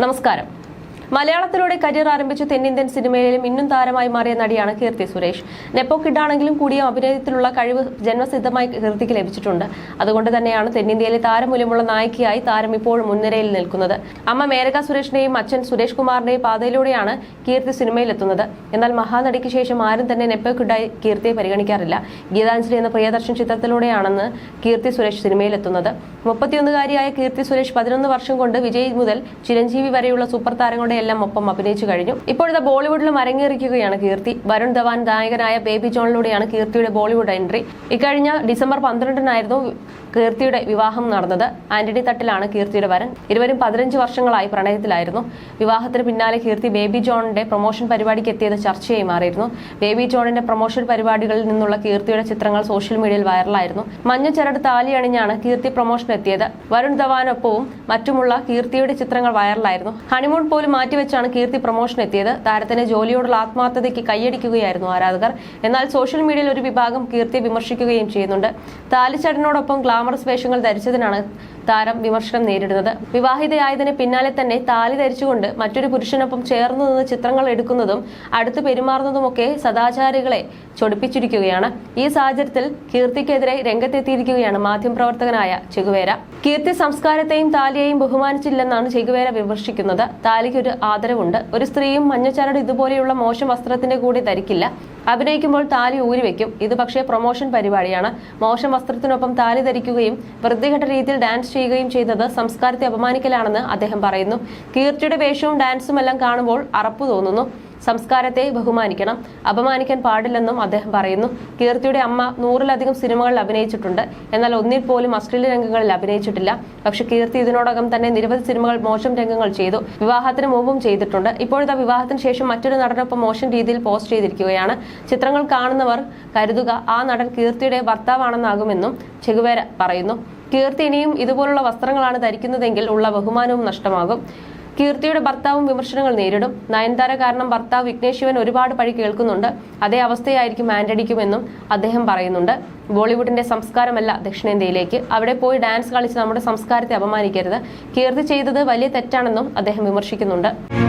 നമസ്കാരം മലയാളത്തിലൂടെ കരിയർ ആരംഭിച്ച തെന്നിന്ത്യൻ സിനിമയിലും ഇന്നും താരമായി മാറിയ നടിയാണ് കീർത്തി സുരേഷ്. നെപ്പോ കിഡാണെങ്കിലും കൂടിയ അഭിനയത്തിലുള്ള കഴിവ് ജന്മസിദ്ധമായി കീർത്തിക്ക് ലഭിച്ചിട്ടുണ്ട്. അതുകൊണ്ട് തന്നെയാണ് തെന്നിന്ത്യയിലെ താരമൂല്യമുള്ള നായികയായി താരം ഇപ്പോഴും മുൻനിരയിൽ നിൽക്കുന്നത്. അമ്മ മേനക സുരേഷിനെയും അച്ഛൻ സുരേഷ് കുമാറിന്റെയും പാതയിലൂടെയാണ് കീർത്തി സിനിമയിലെത്തുന്നത്. എന്നാൽ മഹാനടിക്ക് ശേഷം ആരും തന്നെ നെപ്പോ കിഡായി കീർത്തിയെ പരിഗണിക്കാറില്ല. ഗീതാഞ്ജലി എന്ന പ്രിയദർശൻ ചിത്രത്തിലൂടെയാണെന്ന് കീർത്തി സുരേഷ് സിനിമയിലെത്തുന്നത്. മുപ്പത്തിയൊന്നുകാരിയായ കീർത്തി സുരേഷ് പതിനൊന്ന് വർഷം കൊണ്ട് വിജയ് മുതൽ ചിരഞ്ജീവി വരെയുള്ള സൂപ്പർ താരങ്ങളുടെ എല്ലാം ഒപ്പം അഭിനയിച്ചു കഴിഞ്ഞു. ഇപ്പോഴത്തെ ബോളിവുഡിലും അരങ്ങേറിക്കുകയാണ് കീർത്തി. വരുൺ ധവാൻ നായകനായ ബേബി ജോണിലൂടെയാണ് കീർത്തിയുടെ ബോളിവുഡ് എൻട്രി. ഇക്കഴിഞ്ഞ ഡിസംബർ പന്ത്രണ്ടിനായിരുന്നു കീർത്തിയുടെ വിവാഹം നടന്നത് ആന്റണി തട്ടിലാണ് കീർത്തിയുടെ വരൻ. ഇരുവരും പതിനഞ്ച് വർഷങ്ങളായി പ്രണയത്തിലായിരുന്നു. വിവാഹത്തിന് പിന്നാലെ കീർത്തി ബേബി ജോണിന്റെ പ്രൊമോഷൻ പരിപാടിക്ക് എത്തിയത് ചർച്ചയായി മാറിയിരുന്നു. ബേബി ജോണിന്റെ പ്രൊമോഷൻ പരിപാടികളിൽ നിന്നുള്ള കീർത്തിയുടെ ചിത്രങ്ങൾ സോഷ്യൽ മീഡിയയിൽ വൈറലായിരുന്നു. മഞ്ഞ ചരട് താലി അണിഞ്ഞാണ് കീർത്തി പ്രൊമോഷൻ എത്തിയത്. വരുൺ ധവാനൊപ്പവും മറ്റുമുള്ള കീർത്തിയുടെ ചിത്രങ്ങൾ വൈറലായിരുന്നു. ഹണിമൂൺ പോലും മാറ്റിവെച്ചാണ് കീർത്തി പ്രൊമോഷൻ എത്തിയത്. താരത്തിന്റെ ജോലിയോടുള്ള ആത്മാർത്ഥതയ്ക്ക് കൈയടിക്കുകയായിരുന്നു ആരാധകർ. എന്നാൽ സോഷ്യൽ മീഡിയയിൽ ഒരു വിഭാഗം കീർത്തി വിമർശിക്കുകയും ചെയ്യുന്നുണ്ട്. താലിച്ചടനോടൊപ്പം ഗ്ലാമറസ് വേഷങ്ങൾ ധരിച്ചതിനാണ് താരം വിമർശനം നേരിടുന്നത്. വിവാഹിതയായതിന് പിന്നാലെ തന്നെ താലി ധരിച്ചുകൊണ്ട് മറ്റൊരു പുരുഷനൊപ്പം ചേർന്നു നിന്ന് ചിത്രങ്ങൾ എടുക്കുന്നതും അടുത്ത് പെരുമാറുന്നതുമൊക്കെ സദാചാരികളെ ചൊടിപ്പിച്ചിരിക്കുകയാണ്. ഈ സാഹചര്യത്തിൽ കീർത്തിക്കെതിരെ രംഗത്തെത്തിയിരിക്കുകയാണ് മാധ്യമപ്രവർത്തകനായ ചെഗുവേര. കീർത്തി സംസ്കാരത്തെയും താലിയെയും ബഹുമാനിച്ചില്ലെന്നാണ് ചെഗുവേര വിമർശിക്കുന്നത്. താലിക്ക് ഒരു ആദരവുണ്ട്. ഒരു സ്ത്രീയും മഞ്ഞച്ചരട് ഇതുപോലെയുള്ള മോശം വസ്ത്രത്തിന്റെ കൂടെ ധരിക്കില്ല. അഭിനയിക്കുമ്പോൾ താലി ഊരിവെക്കും ഇത് പക്ഷേ പ്രൊമോഷൻ പരിപാടിയാണ്. മോശം വസ്ത്രത്തിനൊപ്പം താലി ധരിക്കുകയും വൃത്തികെട്ട രീതിയിൽ ഡാൻസ് ചെയ്യുകയും ചെയ്തത് സംസ്കാരത്തെ അപമാനിക്കലാണെന്ന് അദ്ദേഹം പറയുന്നു. കീർത്തിയുടെ വേഷവും ഡാൻസും എല്ലാം കാണുമ്പോൾ അറപ്പ് തോന്നുന്നു. സംസ്കാരത്തെ ബഹുമാനിക്കണം. അപമാനിക്കാൻ പാടില്ലെന്നും അദ്ദേഹം പറയുന്നു. കീർത്തിയുടെ അമ്മ നൂറിലധികം സിനിമകളിൽ അഭിനയിച്ചിട്ടുണ്ട്. എന്നാൽ ഒന്നിൽ പോലും അശ്ലീല രംഗങ്ങളിൽ അഭിനയിച്ചിട്ടില്ല. പക്ഷെ കീർത്തി ഇതിനോടകം തന്നെ നിരവധി സിനിമകൾ മോശം രംഗങ്ങൾ ചെയ്തു. വിവാഹത്തിന് മുമ്പും ചെയ്തിട്ടുണ്ട്. ഇപ്പോഴത്തെ വിവാഹത്തിന് ശേഷം മറ്റൊരു നടനൊപ്പം മോശം രീതിയിൽ പോസ്റ്റ് ചെയ്തിരിക്കുകയാണ്. ചിത്രങ്ങൾ കാണുന്നവർ കരുതുക ആ നടൻ കീർത്തിയുടെ ഭർത്താവാണെന്നാകുമെന്നും ചെകുവേര പറയുന്നു. കീർത്തി ഇനിയും ഇതുപോലുള്ള വസ്ത്രങ്ങളാണ് ധരിക്കുന്നതെങ്കിൽ ഉള്ള ബഹുമാനവും നഷ്ടമാകും. കീർത്തിയുടെ ഭർത്താവും വിമർശനങ്ങൾ നേരിടും. നയൻതാര കാരണം ഭർത്താവ് വിഘ്നേഷ് ശിവൻ ഒരുപാട് പഴി കേൾക്കുന്നുണ്ട്. അതേ അവസ്ഥയായിരിക്കും ആന്റണിക്കുമെന്നും അദ്ദേഹം പറയുന്നുണ്ട്. ബോളിവുഡിന്റെ സംസ്കാരമല്ല ദക്ഷിണേന്ത്യയിലേക്ക്. അവിടെ പോയി ഡാൻസ് കളിച്ച് നമ്മുടെ സംസ്കാരത്തെ അപമാനിക്കരുത്. കീർത്തി ചെയ്തത് വലിയ തെറ്റാണെന്നും അദ്ദേഹം വിമർശിക്കുന്നുണ്ട്.